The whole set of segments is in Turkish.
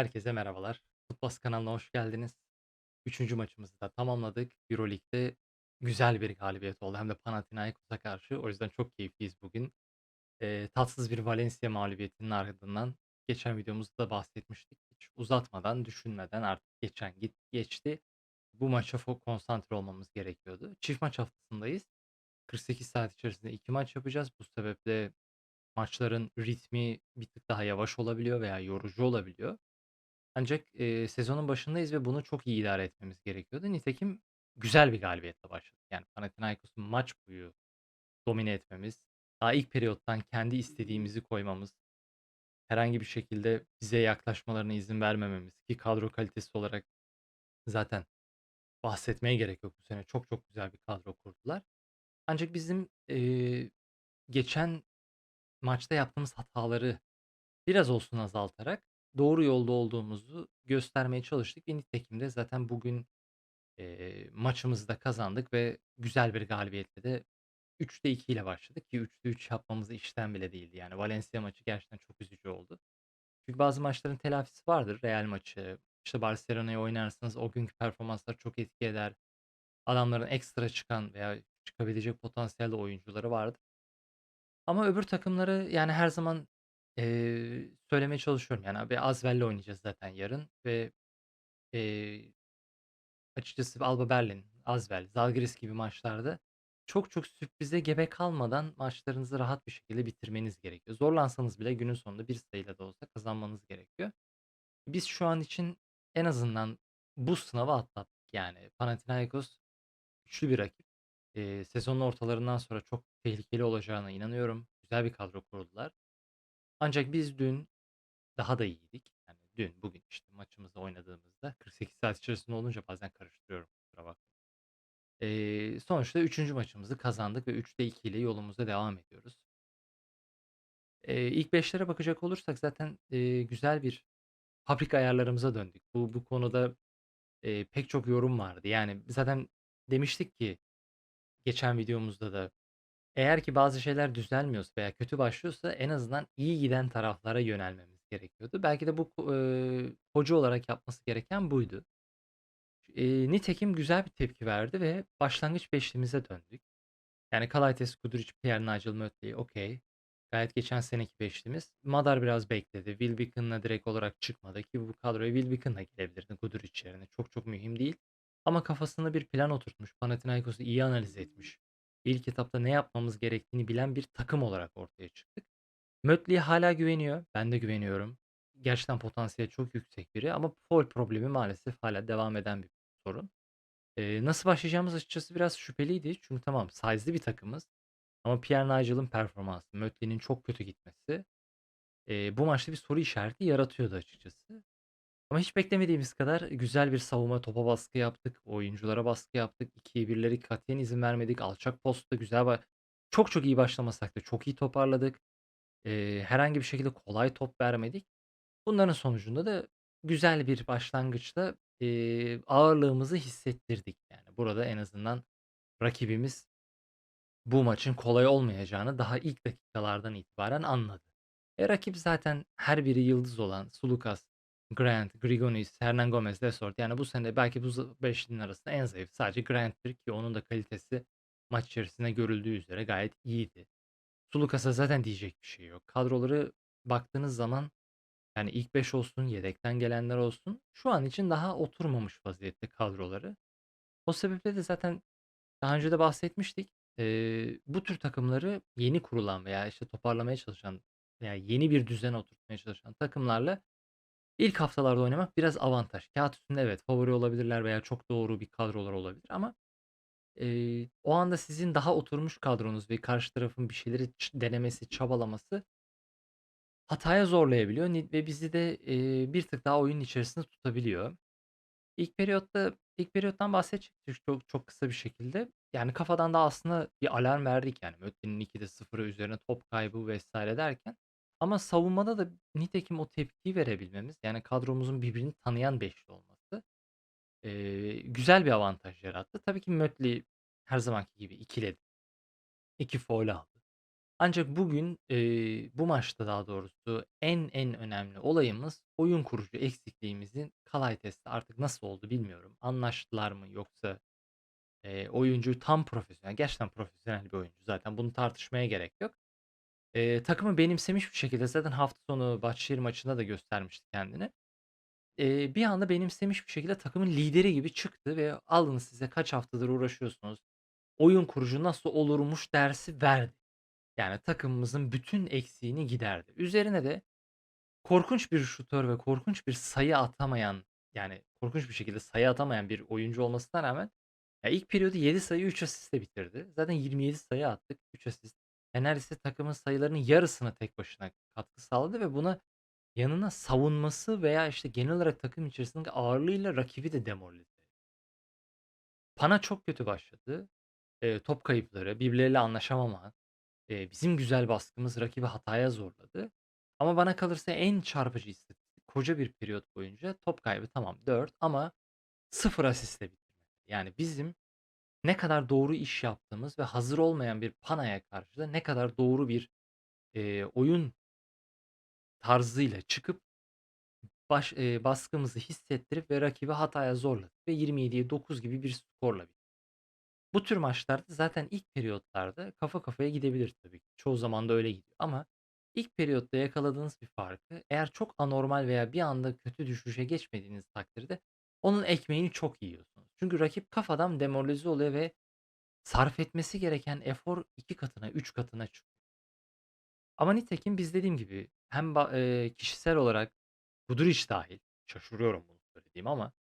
Herkese merhabalar. Futbol kanalına hoş geldiniz. Üçüncü maçımızı da tamamladık. Euroleague'de güzel bir galibiyet oldu. Hem de Panathinaikos'a karşı. O yüzden çok keyifliyiz bugün. Eee, tatsız bir Valencia mağlubiyetinin ardından geçen videomuzda da bahsetmiştik. Hiç uzatmadan, düşünmeden artık geçen git geçti. Bu maça konsantre olmamız gerekiyordu. Çift maç haftasındayız. 48 saat içerisinde 2 maç yapacağız. Bu sebeple maçların ritmi bir tık daha yavaş olabiliyor veya yorucu olabiliyor. Ancak, eee, sezonun başındayız ve bunu çok iyi idare etmemiz gerekiyordu. Nitekim güzel bir galibiyetle başladık. Yani Panathinaikos'u maç boyu domine etmemiz, daha ilk periyottan kendi istediğimizi koymamız, herhangi bir şekilde bize yaklaşmalarına izin vermememiz ki kadro kalitesi olarak zaten bahsetmeye gerek yok bu sene. Çok çok güzel bir kadro kurdular. Ancak bizim, eee, geçen maçta yaptığımız hataları biraz olsun azaltarak doğru yolda olduğumuzu göstermeye çalıştık ve nitekim de zaten bugün Eee, maçımızı da kazandık ve güzel bir galibiyetle de 3'te 2 ile başladık ki 3'te 3 yapmamız işten bile değildi. Yani Valencia maçı gerçekten çok üzücü oldu. Çünkü bazı maçların telafisi vardır. Real maçı, işte Barcelona'ya oynarsınız. O günkü performanslar çok etki eder. Adamların ekstra çıkan veya çıkabilecek potansiyelde oyuncuları vardır. Ama öbür takımları yani her zaman eee, söylemeye çalışıyorum. Yani abi Asvel'le oynayacağız zaten yarın ve eee Açıkçası Alba Berlin, Asvel, Zalgiris gibi maçlarda çok çok sürprize gebe kalmadan maçlarınızı rahat bir şekilde bitirmeniz gerekiyor. Zorlansanız bile günün sonunda bir sayıyla da olsa kazanmanız gerekiyor. Biz şu an için en azından bu sınavı atlattık. Yani Panathinaikos güçlü bir rakip. Eee, sezonun ortalarından sonra çok tehlikeli olacağına inanıyorum. Güzel bir kadro kurdular. Ancak biz dün daha da iyiydik. Yani dün, bugün işte maçımızı oynadığımızda 48 saat içerisinde olunca bazen karıştırıyorum. Kusura bakmayın. Eee, sonuçta üçüncü maçımızı kazandık ve 3'te 2 ile yolumuza devam ediyoruz. Eee, ilk 5'lere bakacak olursak zaten, eee, güzel bir fabrika ayarlarımıza döndük. Bu bu konuda, eee, pek çok yorum vardı. Yani zaten demiştik ki geçen videomuzda da eğer ki bazı şeyler düzelmiyorsa veya kötü başlıyorsa en azından iyi giden taraflara yönelmemiz gerekiyordu. Belki de bu eee, hoca olarak yapması gereken buydu. Eee, nitekim güzel bir tepki verdi ve başlangıç beşlimize döndük. Yani Kalaitis, Kuduric, Pierre, Nigel, Mötley okay. Gayet geçen seneki beşlimiz. Madar biraz bekledi. Will Beacon'la direkt olarak çıkmadı ki bu kadroya Will Beacon'la gelebilirdi Kuduric yerine. Çok çok mühim değil. Ama kafasında bir plan oturtmuş. Panathinaikos'u iyi analiz etmiş. İlk etapta ne yapmamız gerektiğini bilen bir takım olarak ortaya çıktık. Mötley'e hala güveniyor. Ben de güveniyorum. Gerçekten potansiyeli çok yüksek biri ama foul problemi maalesef hala devam eden bir sorun. Eee, nasıl başlayacağımız açıkçası biraz şüpheliydi. Çünkü tamam size'lı bir takımız ama Pierre Nigel'ın performansı, Mötley'nin çok kötü gitmesi, eee, bu maçta bir soru işareti yaratıyordu açıkçası. Ama hiç beklemediğimiz kadar güzel bir savunma, topa baskı yaptık, oyunculara baskı yaptık. 2'ye 1'leri katiyen izin vermedik. Alçak postta güzel ba çok çok iyi başlamasak da çok iyi toparladık. Eee, herhangi bir şekilde kolay top vermedik. Bunların sonucunda da güzel bir başlangıçla, eee, ağırlığımızı hissettirdik. Yani burada en azından rakibimiz bu maçın kolay olmayacağını daha ilk dakikalardan itibaren anladı. E, rakip zaten her biri yıldız olan Sulukas, Grant, Grigonis, Hernan Gomez, Lesort yani bu sene belki bu beşlinin arasında en zayıf sadece Grant'tir ki onun da kalitesi maç içerisinde görüldüğü üzere gayet iyiydi. Sulukas'a zaten diyecek bir şey yok. Kadroları baktığınız zaman yani ilk 5 olsun, yedekten gelenler olsun şu an için daha oturmamış vaziyette kadroları. O sebeple de zaten daha önce de bahsetmiştik. Eee, bu tür takımları yeni kurulan veya, işte, toparlamaya çalışan veya yeni bir düzene oturtmaya çalışan takımlarla ilk haftalarda oynamak biraz avantaj. Kağıt üstünde evet, favori olabilirler veya çok doğru bir kadrolar olabilir ama, eee, o anda sizin daha oturmuş kadronuz ve karşı tarafın bir şeyleri denemesi, çabalaması hataya zorlayabiliyor ve bizi de, eee, bir tık daha oyunun içerisinde tutabiliyor. İlk periyotta ilk periyottan bahsedecektik çok çok kısa bir şekilde. Yani kafadan da aslında bir alarm verdik yani Mötte'nin 2'de 0'ı üzerine top kaybı vs. derken ama savunmada da nitekim o tepkiyi verebilmemiz, yani kadromuzun birbirini tanıyan beşli olması, eee, güzel bir avantaj yarattı. Tabii ki Mötley her zamanki gibi ikiledi. 2 faul aldı. Ancak bugün, eee, bu maçta daha doğrusu en en önemli olayımız oyun kurucu eksikliğimizin Calatay's'te artık nasıl oldu bilmiyorum. Anlaştılar mı yoksa, eee, oyuncu tam profesyonel, gerçekten profesyonel bir oyuncu zaten bunu tartışmaya gerek yok. Eee, takımı benimsemiş bir şekilde zaten hafta sonu Bahçeşehir maçında da göstermişti kendini. Eee, bir anda benimsemiş bir şekilde takımın lideri gibi çıktı ve "Alın size kaç haftadır uğraşıyorsunuz, oyun kurucu nasıl olurmuş?" dersi verdi. Yani takımımızın bütün eksiğini giderdi. Üzerine de korkunç bir şutör ve korkunç bir sayı atamayan, yani korkunç bir şekilde sayı atamayan bir oyuncu olmasına rağmen ya ilk periyodu 7 sayı 3 asistle bitirdi. Zaten 27 sayı attık, 3 asist. Ya neredeyse takımın sayılarının yarısına tek başına katkı sağladı ve buna yanına savunması veya, işte, genel olarak takım içerisindeki ağırlığıyla rakibi de demoralize. Pana çok kötü başladı. Eee, top kayıpları, birbirleriyle anlaşamama, eee, bizim güzel baskımız rakibi hataya zorladı. Ama bana kalırsa en çarpıcı istatistik koca bir periyot boyunca top kaybı tamam 4 ama 0 asistle bitirmek. Yani bizim ne kadar doğru iş yaptığımız ve hazır olmayan bir Pana'ya karşı da ne kadar doğru bir, eee, oyun tarzıyla çıkıp baş eee, baskımızı hissettirip ve rakibi hataya zorladık ve 27'ye 9 gibi bir skorla bitti. Bu tür maçlarda zaten ilk periyotlarda kafa kafaya gidebilir tabii ki. Çoğu zaman da öyle gidiyor ama ilk periyotta yakaladığınız bir farkı eğer çok anormal veya bir anda kötü düşüşe geçmediğiniz takdirde onun ekmeğini çok yiyorsunuz. Çünkü rakip kafadan demoralize oluyor ve sarf etmesi gereken efor 2 katına, 3 katına çıkıyor. Ama nitekim biz dediğim gibi hem kişisel olarak Guduric dâhil, şaşırıyorum bunu söylediğime ama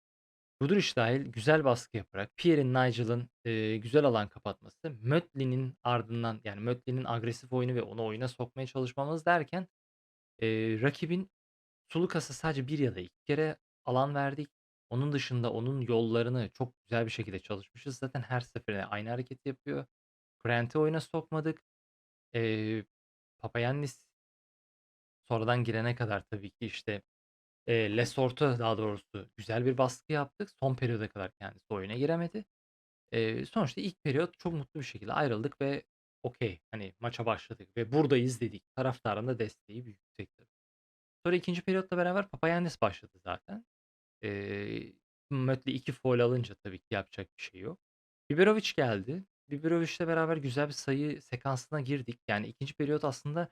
Guduric dâhil güzel baskı yaparak Pierre'in, Nigel'ın, eee, güzel alan kapatması, Mötley'nin ardından yani Mötley'nin agresif oyunu ve onu oyuna sokmaya çalışmamız derken, eee, rakibin Tsuluksas'a sadece 1 ya da 2 kere alan verdik. Onun dışında onun yollarını çok güzel bir şekilde çalışmışız. Zaten her seferinde aynı hareketi yapıyor. Grant'i oyuna sokmadık. Eee, Papagiannis sonradan girene kadar tabii ki, işte, eee, Lesort'a daha doğrusu güzel bir baskı yaptık. Son periyoda kadar kendisi oyuna giremedi. Eee, sonuçta ilk periyot çok mutlu bir şekilde ayrıldık ve okay, hani, maça başladık ve buradayız dedik. Taraftarın da desteği yüksekti. Sonra ikinci periyotla beraber Papagiannis başladı zaten. Eee, Mötley 2 faul alınca tabii ki yapacak bir şey yok. Biberovic geldi. Biberovic'le beraber güzel bir sayı sekansına girdik. Yani ikinci periyot aslında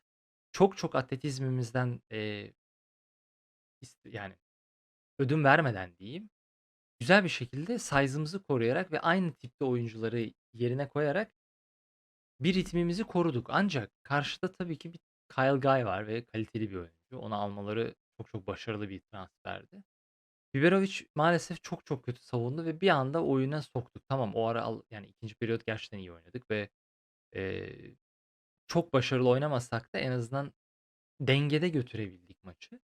çok çok atletizmimizden, eee ist yani ödün vermeden diyeyim, güzel bir şekilde size'ımızı koruyarak ve aynı tipte oyuncuları yerine koyarak bir ritmimizi koruduk. Ancak karşıda tabii ki bir Kyle Guy var ve kaliteli bir oyuncu. Onu almaları çok çok başarılı bir transferdi. Biberovic maalesef çok çok kötü savundu ve bir anda oyuna soktuk. Tamam, o ara yani ikinci periyot gerçekten iyi oynadık ve, eee, çok başarılı oynamasak da en azından dengede götürebildik maçı.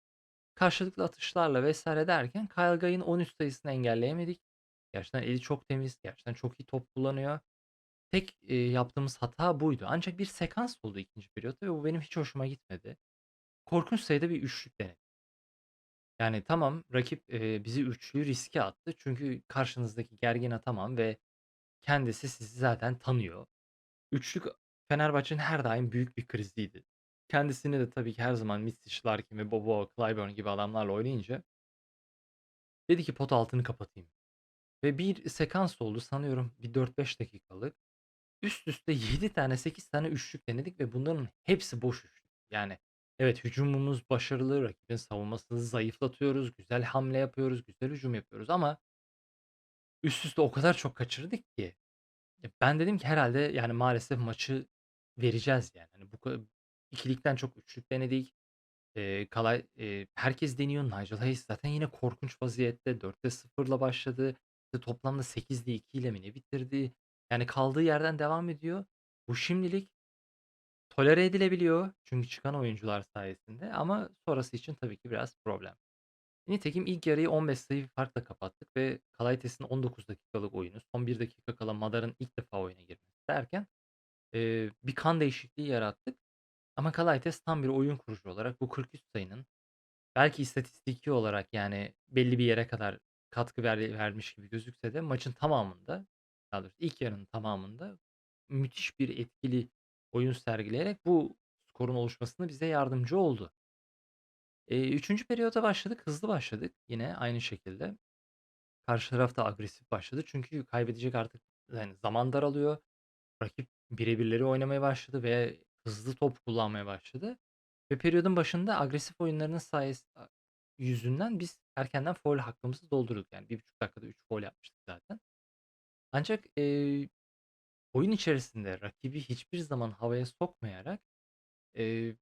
Karşılıklı atışlarla vs. derken Kyle Guy'ın 13 sayısını engelleyemedik. Gerçekten eli çok temiz, gerçekten çok iyi top kullanıyor. Tek, eee, yaptığımız hata buydu. Ancak bir sekans oldu ikinci periyotta ve bu benim hiç hoşuma gitmedi. Korkunç sayıda bir üçlük denedik. Yani tamam, rakip, eee, bizi üçlü riske attı. Çünkü karşınızdaki Gergin Ataman ve kendisi sizi zaten tanıyor. Üçlük Fenerbahçe'nin her daim büyük bir kriziydi. Kendisini de tabii ki her zaman Micic, Larkin ve Bobo, Clyburn gibi adamlarla oynayınca dedi ki pot altını kapatayım ve bir sekans oldu sanıyorum bir 4-5 dakikalık. Üst üste 7 tane 8 tane üçlük denedik ve bunların hepsi boş üçlük. Yani evet hücumumuz başarılı, rakibin savunmasını zayıflatıyoruz, güzel hamle yapıyoruz, güzel hücum yapıyoruz ama üst üste o kadar çok kaçırdık ki. Ya ben dedim ki herhâlde yani maalesef maçı vereceğiz yani. Hani bu ikilikten çok üçlük denedik. Eee, Kalay eee, herkes deniyor. Nigel Hayes zaten yine korkunç vaziyette 4'te 0'la başladı. İşte toplamda 8'de 2 ile mi ne bitirdi. Yani kaldığı yerden devam ediyor. Bu şimdilik tolere edilebiliyor çünkü çıkan oyuncular sayesinde ama sonrası için tabii ki biraz problem. Nitekim ilk yarıyı 15 sayı bir farkla kapattık ve Calatay's'ın 19 dakikalık oyunu, son 1 dakika kala Madar'ın ilk defa oyuna girmesi derken, eee, bir kan değişikliği yarattık. Ama Calatay's tam bir oyun kurucu olarak bu 43 sayının belki istatistiki olarak, yani, belli bir yere kadar katkı ver vermiş gibi gözükse de maçın tamamında, daha doğrusu ilk yarının tamamında müthiş bir etkili oyun sergileyerek bu skorun oluşmasında bize yardımcı oldu. Eee, 3'üncü periyota başladık, hızlı başladık yine aynı şekilde. Karşı taraf da agresif başladı çünkü kaybedecek artık yani zaman daralıyor. Rakip bire birleri oynamaya başladı ve hızlı top kullanmaya başladı ve periyodun başında agresif oyunlarının sayes a yüzünden biz erkenden faul hakkımızı doldurduk. Yani 1,5 dakikada 3 faul yapmıştık zaten. Ancak, eee, oyun içerisinde rakibi hiçbir zaman havaya sokmayarak, eee,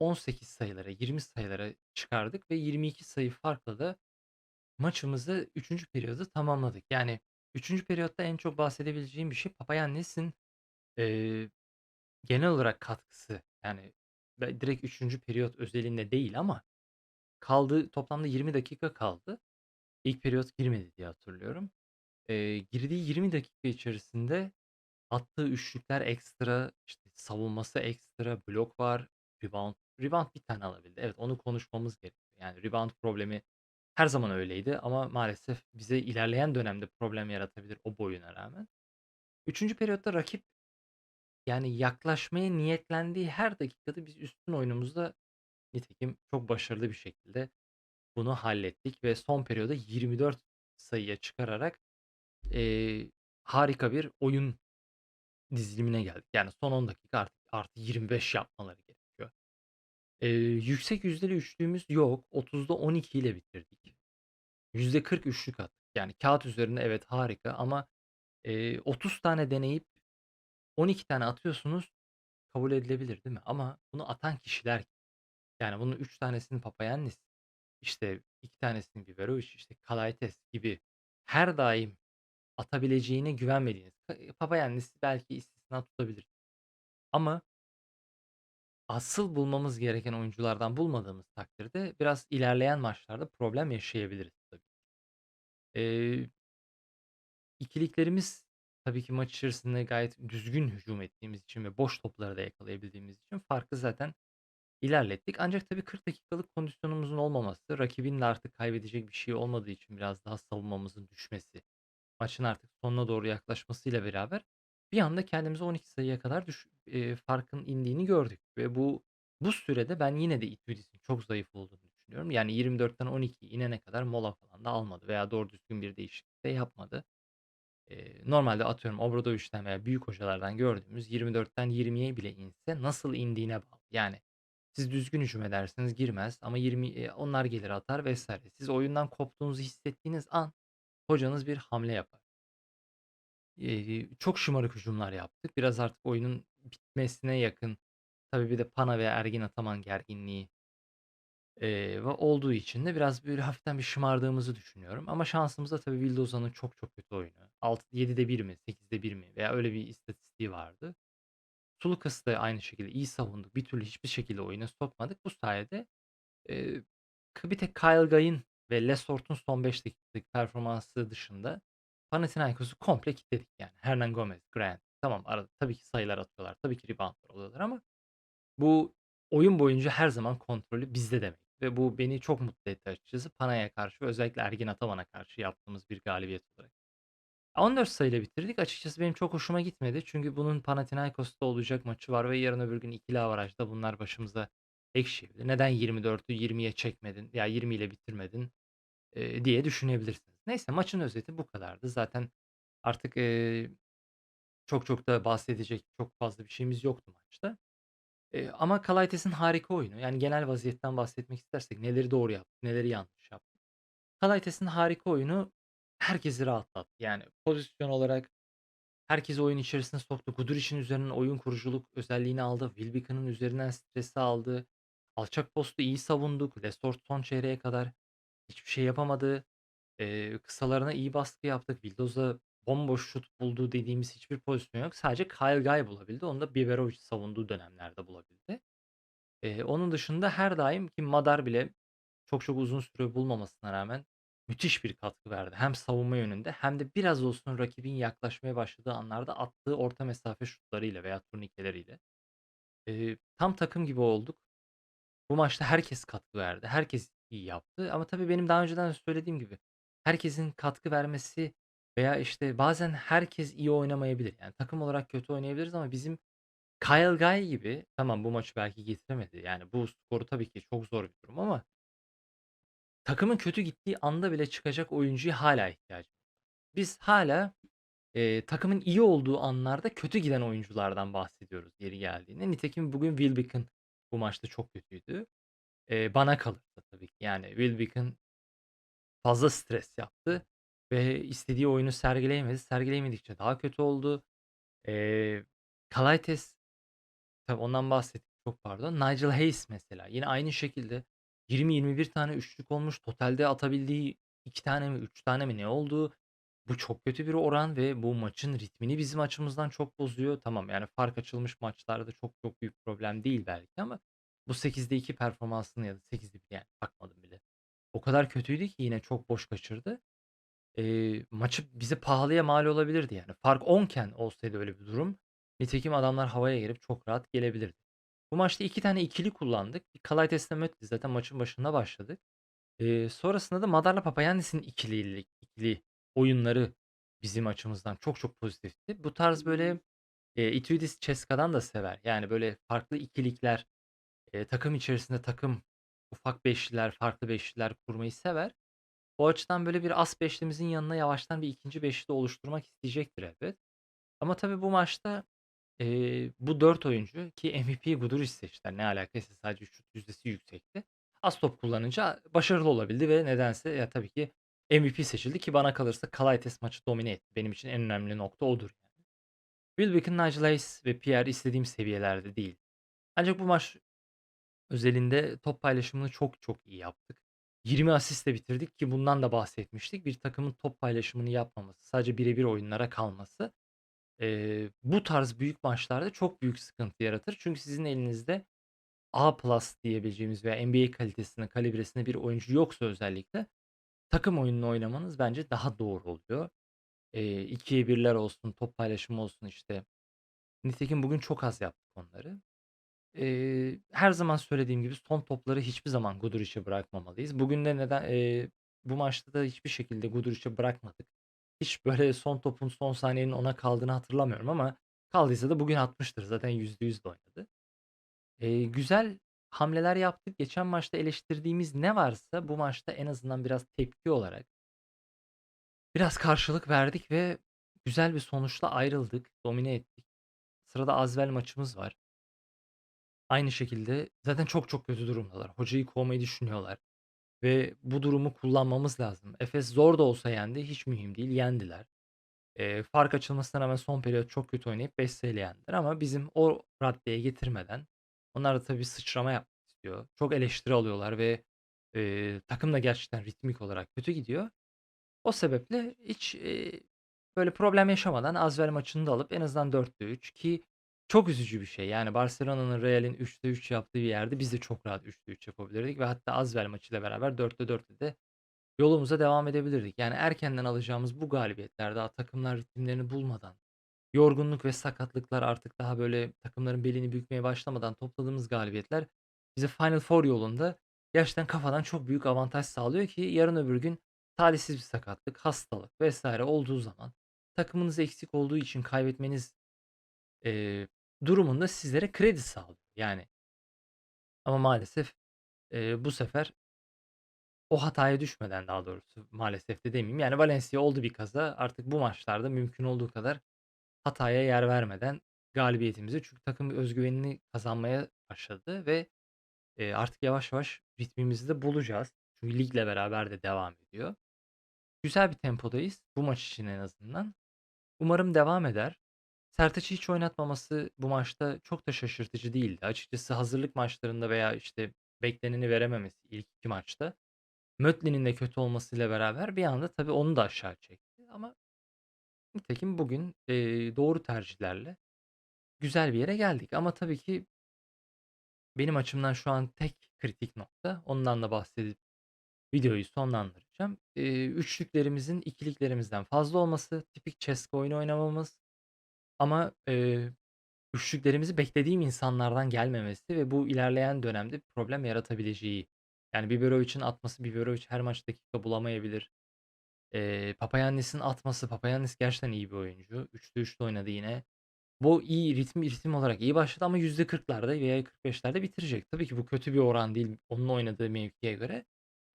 18 sayılara, 20 sayılara çıkardık ve 22 sayı farkla da maçımızı 3'üncü periyodu tamamladık. Yani 3'üncü periyotta en çok bahsedebileceğim bir şey Papayannis'in, eee, genel olarak katkısı. Yani direkt 3'üncü periyot özelinde değil ama kaldığı toplamda 20 dakika kaldı. İlk periyot girmedi diye hatırlıyorum. Eee, girdiği 20 dakika içerisinde attığı üçlükler ekstra, işte, savunması ekstra, blok var, rebound rebound bir tane alabildi. Evet, onu konuşmamız gerekiyor. Yani rebound problemi her zaman öyleydi ama maalesef bize ilerleyen dönemde problem yaratabilir o boyuna rağmen. 3'üncü periyotta rakip yani yaklaşmaya niyetlendiği her dakikada biz üstün oyunumuzda nitekim çok başarılı bir şekilde bunu hallettik ve son periyoda 24 sayıya çıkararak, eee, harika bir oyun dizilimine geldik. Yani son 10 dakika artık artı 25 yapmaları gerekiyor. Eee, yüksek yüzdeli üçlüğümüz yok. 30'da 12 ile bitirdik. %40 üçlük attık. Yani kağıt üzerinde evet harika ama, eee, 30 tane deneyip 12 tane atıyorsunuz, kabul edilebilir değil mi? Ama bunu atan kişiler Yani bunun 3 tanesini Papayannis, işte 2 tanesini Biberovic, işte Kalaites gibi her daim atabileceğine güvenmediğiniz Ka Papayannis belki istisna tutabilir ama asıl bulmamız gereken oyunculardan bulmadığımız takdirde biraz ilerleyen maçlarda problem yaşayabiliriz tabii. Eee İkiliklerimiz tabii ki maç içerisinde gayet düzgün hücum ettiğimiz için ve boş topları da yakalayabildiğimiz için farkı zaten ilerlettik. Ancak tabii 40 dakikalık kondisyonumuzun olmaması, rakibin de artık kaybedecek bir şey olmadığı için biraz daha savunmamızın düşmesi, maçın artık sonuna doğru yaklaşmasıyla beraber bir anda kendimizi 12 sayıya kadar düş eee, farkın indiğini gördük ve bu bu sürede ben yine de Itudis'in çok zayıf olduğunu düşünüyorum. Yani 24'ten 12'ye inene kadar mola falan da almadı veya doğru düzgün bir değişiklik de yapmadı. Eee, normalde atıyorum Obradoviç'ten veya büyük hocalardan gördüğümüz 24'ten 20'ye bile inse nasıl indiğine bağlı. Yani siz düzgün hücum edersiniz girmez ama 20 eee, onlar gelir atar vs. Siz oyundan koptuğunuzu hissettiğiniz an hocanız bir hamle yapar. Çok şımarık hücumlar yaptık. Biraz artık oyunun bitmesine yakın. Tabii bir de Pana ve Ergin Ataman gerginliği Eee, olduğu için de biraz böyle hafiften bir şımardığımızı düşünüyorum ama şansımıza tabii Vildoza'nın çok çok kötü oyunu. 6 7'de 1 mi, 8'de 1 mi veya öyle bir istatistiği vardı. Sulukas da aynı şekilde iyi savunduk. Bir türlü hiçbir şekilde oyuna sokmadık. Bu sayede, eee, k bir tek Kyle Guy'ın ve Lesort'un son 5 dakikalık performansı dışında Panathinaikos'u komple kilitledik yani. Hernan Gomez, Grant tamam arada tabii ki sayılar atıyorlar, tabii ki rebound'lar alıyorlar ama bu oyun boyunca her zaman kontrolü bizde demek ve bu beni çok mutlu etti açıkçası. Panaya'ya karşı ve özellikle Ergin Ataman'a karşı yaptığımız bir galibiyet olarak. 14 sayıyla bitirdik. Açıkçası benim çok hoşuma gitmedi. Çünkü bunun Panathinaikos'ta olacak maçı var ve yarın öbür gün ikili averajda bunlar başımıza ekşiyebilir. Neden 24'ü 20'ye çekmedin ya 20 ile bitirmedin, eee, diye düşünebilirsiniz. Neyse maçın özeti bu kadardı. Zaten artık, eee, çok çok da bahsedecek çok fazla bir şeyimiz yoktu maçta. Eee, ama Kalaites'in harika oyunu. Yani genel vaziyetten bahsetmek istersek neleri doğru yaptık, neleri yanlış yaptık. Kalaites'in harika oyunu herkesi rahatlattı. Yani pozisyon olarak herkesi oyun içerisine soktu. Guduric'in üzerinden oyun kuruculuk özelliğini aldı. Wilbekin'in üzerinden stresi aldı. Alçak postu iyi savunduk. Lessort son çeyreğe kadar hiçbir şey yapamadı. Eee, kısalarına iyi baskı yaptık. Vildoza bomboş şut bulduğu dediğimiz hiçbir pozisyon yok. Sadece Kyle Guy bulabildi. Onu da Biberovic savunduğu dönemlerde bulabildi. Eee, onun dışında her daim ki Madar bile çok çok uzun süre bulmamasına rağmen müthiş bir katkı verdi. Hem savunma yönünde hem de biraz olsun rakibin yaklaşmaya başladığı anlarda attığı orta mesafe şutlarıyla veya turnikeleriyle. Eee, tam takım gibi olduk. Bu maçta herkes katkı verdi. Herkes iyi yaptı ama tabii benim daha önceden söylediğim gibi herkesin katkı vermesi veya, işte, bazen herkes iyi oynamayabilir. Yani takım olarak kötü oynayabiliriz ama bizim Kyle Guy gibi tamam bu maçı belki getiremedi. Yani bu skoru tabii ki çok zor bir durum ama takımın kötü gittiği anda bile çıkacak oyuncuya hâlâ ihtiyacımız var. Biz hâlâ, eee, takımın iyi olduğu anlarda kötü giden oyunculardan bahsediyoruz yeri geldiğinde. Nitekim bugün Wilbekin bu maçta çok kötüydü. Eee, bana kalırsa tabii ki. Yani Wilbekin fazla stres yaptı ve istediği oyunu sergileyemedi. Sergileyemedikçe daha kötü oldu. Eee, Calaytes Tabii ondan bahsettik, çok pardon. Nigel Hayes mesela yine aynı şekilde 20-21 tane üçlük olmuş. Totalde atabildiği 2 tane mi 3 tane mi ne oldu? Bu çok kötü bir oran ve bu maçın ritmini bizim açımızdan çok bozuyor. Tamam, yani fark açılmış maçlarda çok çok büyük problem değil belki ama bu 8'de 2 performansını ya da 8'de 1 yani bakmadım bile. O kadar kötüydü ki yine çok boş kaçırdı. Eee, maçı bize pahalıya mal olabilirdi yani. Fark 10'ken olsaydı öyle bir durum, nitekim adamlar havaya girip çok rahat gelebilirdi. Bu maçta 2 tane ikili kullandık. Bir Mötley zaten maçın başında başladık. Eee, sonrasında da Madar'la Papayannis'in ikili ikili oyunları bizim açımızdan çok çok pozitifti. Bu tarz böyle, eee, Ituidis Ceska'dan da sever. Yani böyle farklı ikilikler, eee, takım içerisinde takım, ufak beşliler, farklı beşliler kurmayı sever. O açıdan böyle bir as beşlimizin yanına yavaştan bir ikinci beşli oluşturmak isteyecektir elbet. Ama tabii bu maçta, eee, bu 4 oyuncu ki MVP'yi Guduric seçtiler. Ne alakaysa sadece şut yüzdesi yüksekti. Az top kullanınca başarılı olabildi ve nedense ya tabii ki MVP seçildi ki bana kalırsa Calaytes maçı domine etti. Benim için en önemli nokta odur yani. Wilbekin, Nigel Hayes ve Pierre istediğim seviyelerde değil. Ancak bu maç özelinde top paylaşımını çok çok iyi yaptık. 20 asistle bitirdik ki bundan da bahsetmiştik. Bir takımın top paylaşımını yapmaması, sadece birebir oyunlara kalması, eee, bu tarz büyük maçlarda çok büyük sıkıntı yaratır. Çünkü sizin elinizde A+ diyebileceğimiz veya NBA kalitesinde, kalibresinde bir oyuncu yoksa özellikle takım oyununu oynamanız bence daha doğru oluyor. Eee, 2'ye 1'ler olsun, top paylaşımı olsun işte. Nitekim bugün çok az yaptık onları. Eee, her zaman söylediğim gibi son topları hiçbir zaman Guduric'e bırakmamalıyız. Bugün de neden eee, bu maçta da hiçbir şekilde Guduric'e bırakmadık. Hiç böyle son topun son saniyenin ona kaldığını hatırlamıyorum ama kaldıysa da bugün atmıştır. Zaten %100 de oynadı. Eee, güzel hamleler yaptık. Geçen maçta eleştirdiğimiz ne varsa bu maçta en azından biraz tepki olarak biraz karşılık verdik ve güzel bir sonuçla ayrıldık. Domine ettik. Sırada Asvel maçımız var. Aynı şekilde zaten çok çok kötü durumdalar. Hocayı kovmayı düşünüyorlar ve bu durumu kullanmamız lazım. Efes zor da olsa yendi, hiç mühim değil, yendiler. Eee, fark açılmasına rağmen son periyot çok kötü oynayıp 5 sayıyla yendiler ama bizim o raddeye getirmeden onlar da tabii sıçrama yapmak istiyor. Çok eleştiri alıyorlar ve, eee, takım da gerçekten ritmik olarak kötü gidiyor. O sebeple hiç, eee, böyle problem yaşamadan Asvel maçını da alıp en azından 4'te 3 ki çok üzücü bir şey. Yani Barcelona'nın, Real'in 3'te 3 yaptığı bir yerde biz de çok rahat 3'te 3 yapabilirdik ve hatta Asvel maçıyla beraber 4'te 4'le de yolumuza devam edebilirdik. Yani erkenden alacağımız bu galibiyetler daha takımlar ritimlerini bulmadan, yorgunluk ve sakatlıklar artık daha böyle takımların belini bükmeye başlamadan topladığımız galibiyetler bize Final Four yolunda gerçekten kafadan çok büyük avantaj sağlıyor ki yarın öbür gün talihsiz bir sakatlık, hastalık vs. olduğu zaman takımınız eksik olduğu için kaybetmeniz, eee, durumunda sizlere kredi sağlıyor. Yani ama maalesef, eee, bu sefer o hataya düşmeden daha doğrusu maalesef de demeyeyim. Yani Valencia oldu bir kaza. Artık bu maçlarda mümkün olduğu kadar hataya yer vermeden galibiyetimizi çünkü takım özgüvenini kazanmaya başladı ve, eee, artık yavaş yavaş ritmimizi de bulacağız. Çünkü ligle beraber de devam ediyor. Güzel bir tempodayız bu maç için en azından. Umarım devam eder. Sertaç'ı hiç oynatmaması bu maçta çok da şaşırtıcı değildi. Açıkçası hazırlık maçlarında veya, işte, bekleneni verememesi ilk 2 maçta, Mötley'nin de kötü olmasıyla beraber bir anda tabii onu da aşağı çekti ama nitekim bugün, eee, doğru tercihlerle güzel bir yere geldik ama tabii ki benim açımdan şu an tek kritik nokta, ondan da bahsedip videoyu sonlandıracağım. Eee, üçlüklerimizin ikiliklerimizden fazla olması, tipik Ceska oyunu oynamamız ama, eee, üçlüklerimizi beklediğim insanlardan gelmemesi ve bu ilerleyen dönemde problem yaratabileceği. Yani Biberovic'in atması Biberovic her maç dakika bulamayabilir. Eee, Papayannis'in atması Papayannis gerçekten iyi bir oyuncu. 3'te 3'te oynadı yine. Bu iyi ritim ritim olarak iyi başladı ama %40'larda veya 45'lerde bitirecek. Tabii ki bu kötü bir oran değil onun oynadığı mevkiye göre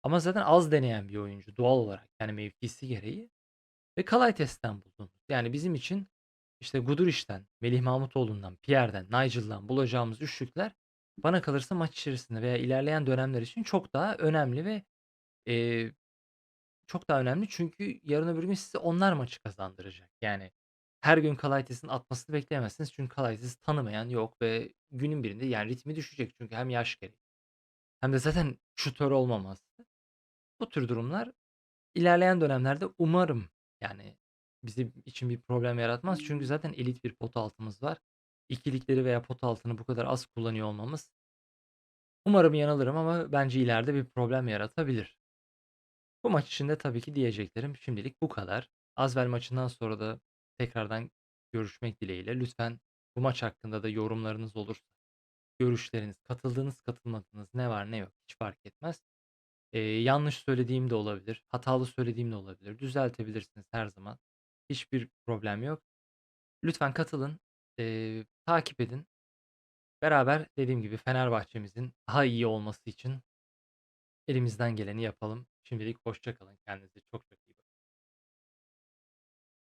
ama zaten az deneyen bir oyuncu doğal olarak, yani mevkisi gereği ve Calates'ten buldum. Yani bizim için, işte, Guduric'ten, Melih Mahmutoğlu'ndan, Pierre'den, Nigel'dan bulacağımız üçlükler bana kalırsa maç içerisinde veya ilerleyen dönemler için çok daha önemli ve, eee, çok daha önemli çünkü yarın öbür gün size onlar maçı kazandıracak. Yani her gün Calates'in atmasını bekleyemezsiniz çünkü Calates'i tanımayan yok ve günün birinde, yani, ritmi düşecek çünkü hem yaş gereği hem de zaten şutör olmaması. Bu tür durumlar ilerleyen dönemlerde umarım, yani, bizim için bir problem yaratmaz çünkü zaten elit bir pot altımız var. İkilikleri veya pot altını bu kadar az kullanıyor olmamız umarım yanılırım ama bence ileride bir problem yaratabilir. Bu maç için de tabii ki diyeceklerim şimdilik bu kadar. Asvel maçından sonra da tekrardan görüşmek dileğiyle. Lütfen bu maç hakkında da yorumlarınız olursa, görüşleriniz, katıldığınız katılmadığınız ne var ne yok hiç fark etmez. Eee, yanlış söylediğim de olabilir, hatalı söylediğim de olabilir. Düzeltebilirsiniz her zaman. Hiçbir problem yok. Lütfen katılın, eee, takip edin. Beraber dediğim gibi Fenerbahçe'mizin daha iyi olması için elimizden geleni yapalım. Şimdilik hoşça kalın. Kendinize çok çok